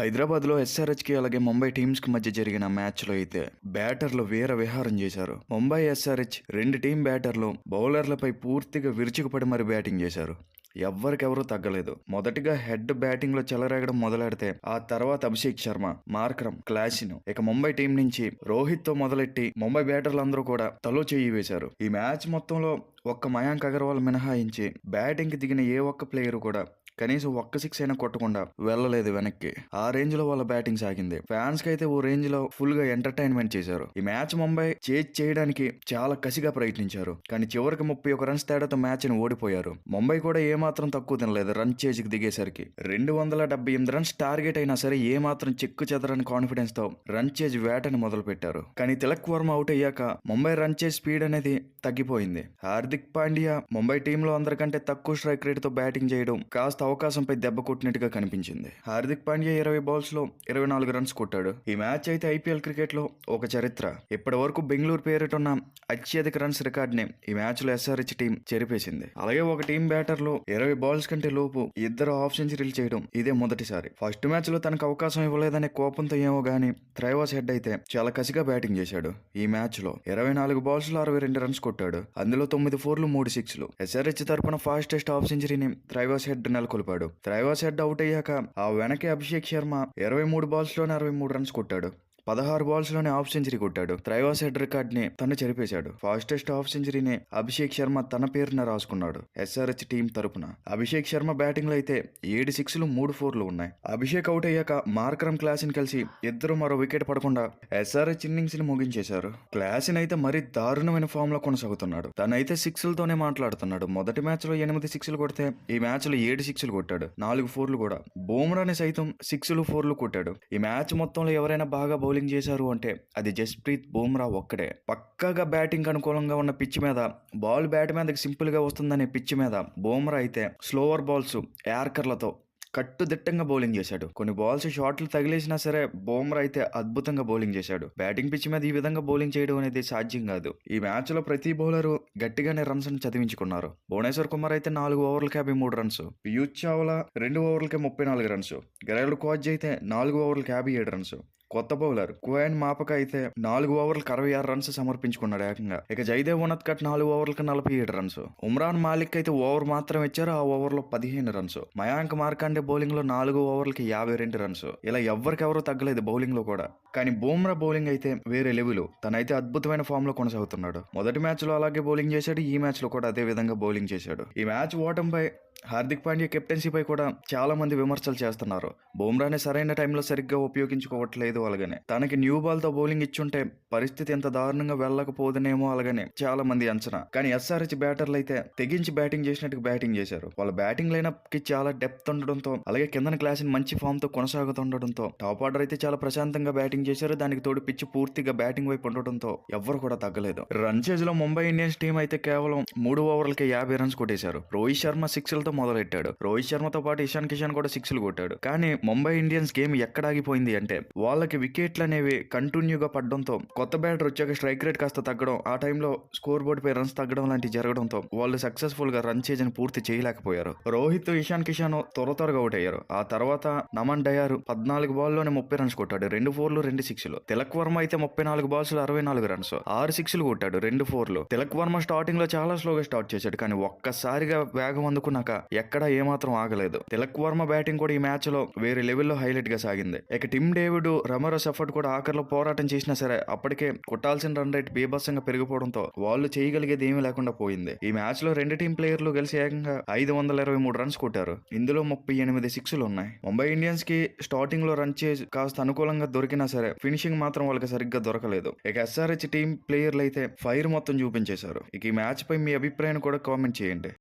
హైదరాబాద్లో ఎస్ఆర్హెచ్కి అలాగే ముంబై టీమ్స్కి మధ్య జరిగిన మ్యాచ్లో అయితే బ్యాటర్లు వీర విహారం చేశారు. ముంబై ఎస్ఆర్హెచ్ రెండు టీం బ్యాటర్లు బౌలర్లపై పూర్తిగా విరుచుకుపడి మరి బ్యాటింగ్ చేశారు. ఎవ్వరికెవరూ తగ్గలేదు. మొదటిగా హెడ్ బ్యాటింగ్లో చెలరేగడం మొదలెడితే ఆ తర్వాత అభిషేక్ శర్మ మార్క్రమ్ క్లాసిన్ ఇక ముంబై టీం నుంచి రోహిత్తో మొదలెట్టి ముంబై బ్యాటర్లందరూ కూడా తలో చేయి వేశారు. ఈ మ్యాచ్ మొత్తంలో ఒక్క మయాంక్ అగర్వాల్ మినహాయించి బ్యాటింగ్కి దిగిన ఏ ఒక్క ప్లేయర్ కూడా కనీసం ఒక్క సిక్స్ అయినా కొట్టకుండా వెళ్ళలేదు వెనక్కి. ఆ రేంజ్లో వాళ్ళ బ్యాటింగ్ సాగింది. ఫ్యాన్స్కి అయితే ఓ రేంజ్లో ఫుల్గా ఎంటర్టైన్మెంట్ చేశారు. ఈ మ్యాచ్ ముంబై చేజ్ చేయడానికి చాలా కసిగా ప్రయత్నించారు. కానీ చివరికి ముప్పై ఒక రన్స్ తేడాతో మ్యాచ్ని ఓడిపోయారు. ముంబై కూడా ఏమాత్రం తక్కువ తినలేదు రన్ చేజ్కి దిగేసరికి. రెండు వందల డెబ్బై ఎనిమిది రన్స్ టార్గెట్ అయినా సరే ఏమాత్రం చెక్కు చెదరని కాన్ఫిడెన్స్తో రన్ చేజ్ వేటని మొదలు పెట్టారు కానీ తిలక్ వర్మ అవుట్ అయ్యాక ముంబై రన్ చేజ్ స్పీడ్ అనేది తగ్గిపోయింది. హార్దిక్ పాండ్యా ముంబై టీంలో అందరికంటే తక్కువ స్ట్రైక్ రేట్తో బ్యాటింగ్ చేయడం కాస్త అవకాశంపై దెబ్బ కొట్టినట్టుగా కనిపించింది. హార్దిక్ పాండ్యా ఇరవై బౌల్స్లో ఇరవై నాలుగు రన్స్ కొట్టాడు. ఈ మ్యాచ్ అయితే ఐపీఎల్ క్రికెట్లో ఒక చరిత్ర. ఇప్పటి వరకు బెంగళూరు పేరిటున్న అత్యధిక రన్స్ రికార్డ్ని ఈ మ్యాచ్లో ఎస్ఆర్హెచ్ టీం చెరిపేసింది. అలాగే ఒక టీం బ్యాటర్లో ఇరవై బాల్స్ కంటే లోపు ఇద్దరు హాఫ్ సెంచరీలు చేయడం ఇదే మొదటిసారి. ఫస్ట్ మ్యాచ్లో తనకు అవకాశం ఇవ్వలేదనే కోపంతో ఏమో గానీ త్రైవాస్ హెడ్ అయితే చాలా కసిగా బ్యాటింగ్ చేశాడు. ఈ మ్యాచ్లో ఇరవై నాలుగు బాల్స్లో అరవై రెండు రన్స్ కొట్టాడు. అందులో తొమ్మిది ఫోర్లు మూడు సిక్స్లు. ఎస్ఆర్హెచ్ తరపున ఫాస్టెస్ట్ హాఫ్ సెంచరీని త్రైవాస్ హెడ్ కోల్పోయాడు. త్రైవాస్ హెడ్ అవుట్ అయ్యాక ఆ వెనకే అభిషేక్ శర్మ ఇరవై మూడు బాల్స్లోనే అరవై మూడు రన్స్ కొట్టాడు. పదహారు బాల్స్లోనే హాఫ్ సెంచరీ కొట్టాడు. త్రైవాస్ హెడ్ రికార్డ్ని తను చెరిపేశాడు. ఫాస్టెస్ట్ హాఫ్ సెంచరీని అభిషేక్ శర్మ తన పేరున రాసుకున్నాడు. ఎస్ఆర్హెచ్ టీం తరపున. అభిషేక్ శర్మ బ్యాటింగ్లో అయితే ఏడు సిక్స్లు మూడు ఫోర్లు ఉన్నాయి. అభిషేక్ అవుట్ అయ్యాక మార్కరం క్లాసిన్ కలిసి ఇద్దరు మరో వికెట్ పడకుండా ఎస్ఆర్హెచ్ ఇన్నింగ్స్ని ముగించేశారు. క్లాసిన్ అయితే మరీ దారుణమైన ఫామ్లో కొనసాగుతున్నాడు. తనైతే సిక్స్లతోనే మాట్లాడుతున్నాడు. మొదటి మ్యాచ్లో ఎనిమిది సిక్స్లు కొడితే ఈ మ్యాచ్లో ఏడు సిక్స్లు కొట్టాడు. నాలుగు ఫోర్లు కూడా. బూమ్రాని సైతం సిక్స్లు ఫోర్లు కొట్టాడు. ఈ మ్యాచ్ మొత్తంలో ఎవరైనా బాగా బౌలింగ్ చేశారు అంటే అది జస్ప్రీత్ బూమ్రా ఒక్కడే. పక్కగా బ్యాటింగ్ అనుకూలంగా ఉన్న పిచ్ మీద బాల్ బ్యాట్ మీదకి సింపుల్గా వస్తుందనే పిచ్ మీద బూమ్రా అయితే స్లోవర్ బాల్స్ యార్కర్లతో కట్టుదిట్టంగా బౌలింగ్ చేశాడు. కొన్ని బాల్స్ షాట్లు తగిలేసినా సరే బోమ్రా అయితే అద్భుతంగా బౌలింగ్ చేశాడు. బ్యాటింగ్ పిచ్ మీద ఈ విధంగా బౌలింగ్ చేయడం అనేది సాధ్యం కాదు. ఈ మ్యాచ్లో ప్రతి బౌలర్ గట్టిగానే రన్స్ చదివించుకున్నారు. భువనేశ్వర్ కుమార్ అయితే నాలుగు ఓవర్లకి యాభై మూడు రన్స్. పీయూష్ చావ్లా రెండు ఓవర్లకే ముప్పై నాలుగు రన్స్. గెరల్డ్ కోచ్ అయితే నాలుగు ఓవర్లకి యాభై ఏడు రన్స్. కొత్త బౌలర్. కోయన్ మాపక అయితే నాలుగు ఓవర్లకు అరవై ఆరు రన్స్ సమర్పించుకున్నాడు ఏకంగా. ఇక జైదేవ్ ఉన్నత్ కట్ నాలుగు ఓవర్లకు నలభై ఏడు రన్స్. ఉమ్రాన్ మాలిక్ అయితే ఓవర్ మాత్రం ఇచ్చారు ఆ ఓవర్లో పదిహేను రన్స్. మయాంక్ మార్కాండే బౌలింగ్లో నాలుగు ఓవర్లకి యాభై రెండు రన్స్. ఇలా ఎవరికెవరూ తగ్గలేదు బౌలింగ్లో కూడా. కానీ బూమ్రా బౌలింగ్ అయితే వేరే లెవెల్. తనైతే అద్భుతమైన ఫామ్లో కొనసాగుతున్నాడు. మొదటి మ్యాచ్లో అలాగే బౌలింగ్ చేశాడు ఈ మ్యాచ్లో కూడా అదే విధంగా బౌలింగ్ చేశాడు. ఈ మ్యాచ్ ఓటంపై హార్దిక్ పాండ్యా కెప్టెన్సీపై కూడా చాలా మంది విమర్శలు చేస్తున్నారు. బూమ్రాని సరైన టైంలో సరిగ్గా ఉపయోగించుకోవట్లేదు అలాగనే. తనకి న్యూ బాల్తో బౌలింగ్ ఇచ్చుంటే పరిస్థితి ఎంత దారుణంగా వెళ్ళకపోదునేమో అలాగనే చాలా మంది అంచనా. కానీ ఎస్ఆర్హెచ్ బ్యాటర్లు అయితే తెగించి బ్యాటింగ్ చేసినట్టు బ్యాటింగ్ చేశారు. వాళ్ళ బ్యాటింగ్ లైనప్కి చాలా డెప్త్ ఉండడంతో అలాగే కిందన క్లాస్ మంచి ఫామ్తో కొనసాగుతుండడంతో టాప్ ఆర్డర్ అయితే చాలా ప్రశాంతంగా బ్యాటింగ్ చేశారు. దానికి తోడు పిచ్ పూర్తిగా బ్యాటింగ్ వైపు ఉండడంతో ఎవ్వరు కూడా తగ్గలేదు. రన్ చేజ్లో ముంబై ఇండియన్స్ టీం అయితే కేవలం మూడు ఓవర్లకి యాభై రన్స్ కొట్టేశారు. రోహిత్ శర్మ సిక్స్లతో మొదలెట్టాడు. రోహిత్ శర్మతో పాటు ఇషాన్ కిషాన్ కూడా సిక్స్లు కొట్టాడు. కానీ ముంబై ఇండియన్స్ గేమ్ ఎక్కడ ఆగిపోయింది అంటే వాళ్ళకి వికెట్లు అనేవి కంటిన్యూగా పడడంతో కొత్త బ్యాటర్ వచ్చాక స్ట్రైక్ రేట్ కాస్త తగ్గడం ఆ టైంలో స్కోర్ బోర్డు పై రన్స్ తగ్గడం లాంటివి జరగడంతో వాళ్ళు సక్సెస్ఫుల్గా రన్ చేజని పూర్తి చేయలేకపోయారు. రోహిత్ ఇషాన్ కిషాన్ త్వర త్వరగా అవుట్ అయ్యారు. ఆ తర్వాత నమన్ డయారు పద్నాలుగు బాల్లోనే ముప్పై రన్స్ కొట్టాడు రెండు ఫోర్లు రెండు సిక్స్లు. తిలక్ వర్మ అయితే ముప్పై నాలుగు బాల్స్లో అరవై నాలుగు రన్స్ ఆరు సిక్స్లు కొట్టాడు రెండు ఫోర్లు. తిలక్ వర్మ స్టార్టింగ్లో చాలా స్లోగా స్టార్ట్ చేశాడు కానీ ఒక్కసారిగా వేగం అందుకున్నాక ఎక్కడా ఏమాత్రం ఆగలేదు. తిలక్ వర్మ బ్యాటింగ్ కూడా ఈ మ్యాచ్లో వేరే లెవెల్లో హైలైట్గా సాగింది. ఇక టిమ్ డేవిడ్ రమరో సఫర్ట్ కూడా ఆఖరిలో పోరాటం చేసినా సరే అప్పటికే కొట్టాల్సిన రన్ రేట్ బీభత్సంగా పెరిగిపోవడంతో వాళ్ళు చేయగలిగేది ఏమీ లేకుండా పోయింది. ఈ మ్యాచ్లో రెండు టీం ప్లేయర్లు కలిసి ఏకంగా ఐదు వందల ఇరవై మూడు రన్స్ కొట్టారు. ఇందులో ముప్పై ఎనిమిది సిక్స్లు ఉన్నాయి. ముంబై ఇండియన్స్కి స్టార్టింగ్లో రన్ చేసి కాస్త అనుకూలంగా దొరికినా సరే ఫినిషింగ్ మాత్రం వాళ్ళకి సరిగ్గా దొరకలేదు. ఇక ఎస్ఆర్హెచ్ టీం ప్లేయర్లు అయితే ఫైర్ మొత్తం చూపించేశారు. ఇక ఈ మ్యాచ్ పై మీ అభిప్రాయాన్ని కూడా కామెంట్ చేయండి.